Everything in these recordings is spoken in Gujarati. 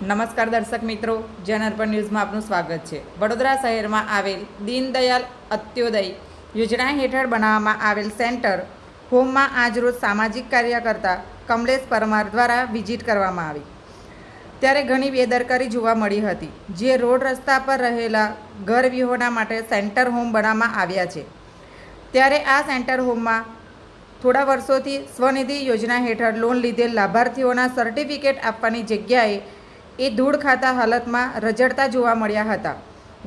નમસ્કાર દર્શક મિત્રો જનઅર્પણ ન્યૂઝમાં આપનું સ્વાગત છે. વડોદરા શહેરમાં આવેલ દીનદયાલ અત્યોદય યોજના હેઠળ બનાવવામાં આવેલ સેન્ટર હોમમાં આજરોજ સામાજિક કાર્યકર્તા કમલેશ પરમાર દ્વારા વિઝિટ કરવામાં આવી. ત્યારે ઘણી બેદરકારી જોવા મળી હતી. જે રોડ રસ્તા પર રહેલા ઘર વિહોણા માટે સેન્ટર હોમ બનાવવામાં આવ્યા છે. ત્યારે આ સેન્ટર હોમમાં થોડા વર્ષોથી સ્વનિધિ યોજના હેઠળ લોન લીધેલ લાભાર્થીઓના સર્ટિફિકેટ આપવાની જગ્યાએ એ ધૂળ ખાતા હાલતમાં રજડતા જોવા મળ્યા હતા.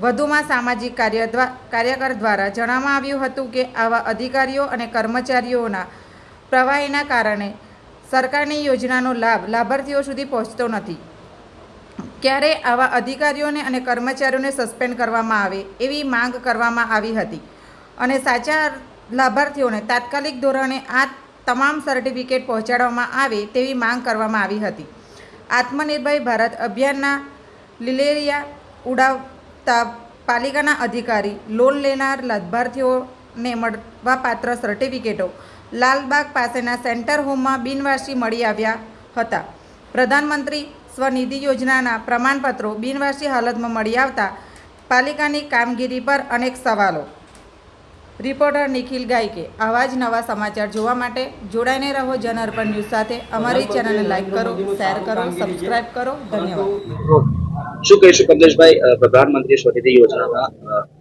વધુમાં સામાજિક કાર્ય કાર્યકર દ્વારા જણાવવામાં આવ્યું હતું કે આવા અધિકારીઓ અને કર્મચારીઓના પ્રવાહીના કારણે સરકારની યોજનાનો લાભ લાભાર્થીઓ સુધી પહોંચતો નથી. ક્યારે આવા અધિકારીઓને અને કર્મચારીઓને સસ્પેન્ડ કરવામાં આવે એવી માંગ કરવામાં આવી હતી અને સાચા લાભાર્થીઓને તાત્કાલિક ધોરણે આ તમામ સર્ટિફિકેટ પહોંચાડવામાં આવે તેવી માંગ કરવામાં આવી હતી. આત્મનિર્ભર ભારત અભિયાનના લીલેરિયા ઉડાવતા પાલિકાના અધિકારી લોન લેનાર લાભાર્થીઓને મળવાપાત્ર સર્ટિફિકેટો. લાલબાગ પાસેના સેન્ટર હોમમાં બિનવારસી મળી આવ્યા હતા. પ્રધાનમંત્રી સ્વનિધિ યોજનાના પ્રમાણપત્રો બિનવારસી હાલતમાં મળી આવતા પાલિકાની કામગીરી પર અનેક સવાલો રિપોર્ટર નિખિલ ગાયકે આવા જ નવા સમાચાર જોવા માટે જોડાઈને રહો જનઅર્પણ ન્યૂઝ સાથે. અમારી ચેનલને લાઈક કરો શેર કરો સબસ્ક્રાઇબ કરો. ધન્યવાદ. શું કહીશું કમલેશભાઈ પ્રધાનમંત્રી સ્વનિધિ યોજનાના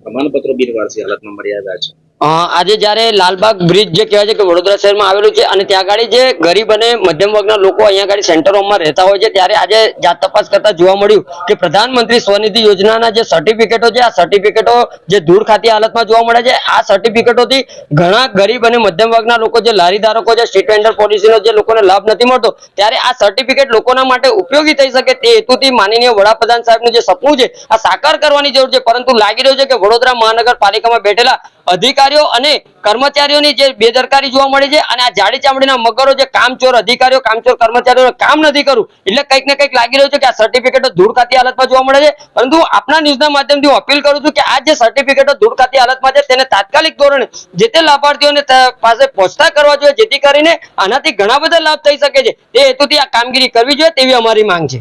પ્રમાણપત્રો બિનવારસી હાલતમાં મળી આવ્યા છે. આજે જ્યારે લાલબાગ બ્રિજ જે કહેવાય છે કે વડોદરા શહેરમાં આવેલું છે અને ત્યાં આગળ જે ગરીબ અને મધ્યમ વર્ગના લોકો અહીંયા આગળ સેન્ટરોમાં રહેતા હોય છે, ત્યારે આજે જાત તપાસ કરતા જોવા મળ્યું કે પ્રધાનમંત્રી સ્વનિધિ યોજનાના જે સર્ટિફિકેટો છે, આ સર્ટિફિકેટો જે ધૂળ ખાતી હાલતમાં જોવા મળે છે, આ સર્ટિફિકેટોથી ઘણા ગરીબ અને મધ્યમ વર્ગના લોકો જે લારી ધારકો છે સ્ટ્રીટ વેન્ડર પોલિસીનો જે લોકોને લાભ નથી મળતો, ત્યારે આ સર્ટિફિકેટ લોકોના માટે ઉપયોગી થઈ શકે તે હેતુથી માનનીય વડાપ્રધાન સાહેબનું જે સપનું છે, આ સાકાર કરવાની જરૂર છે, પરંતુ લાગી રહ્યું છે કે વડોદરા મહાનગરપાલિકામાં બેઠેલા અધિકારીઓ અને કર્મચારીઓની જે બેદરકારી જોવા મળે છે અને આ જાડી ચામડીના મગરો જે કામચોર અધિકારીઓ, કામચોર કર્મચારીઓ કામ નથી કરવું એટલે કંઈક ને કંઈક લાગી રહ્યું છે કે આ સર્ટિફિકેટો ધૂળ ખાતી હાલતમાં જોવા મળે છે. પરંતુ આપના ન્યૂઝના માધ્યમથી હું અપીલ કરું છું કે આ જે સર્ટિફિકેટો ધૂળ ખાતી હાલતમાં છે તેને તાત્કાલિક ધોરણે જે તે લાભાર્થીઓને પાસે પહોંચતા કરવા જોઈએ, જેથી કરીને આનાથી ઘણા બધા લાભ થઈ શકે છે. એ હેતુથી આ કામગીરી કરવી જોઈએ તેવી અમારી માંગ છે.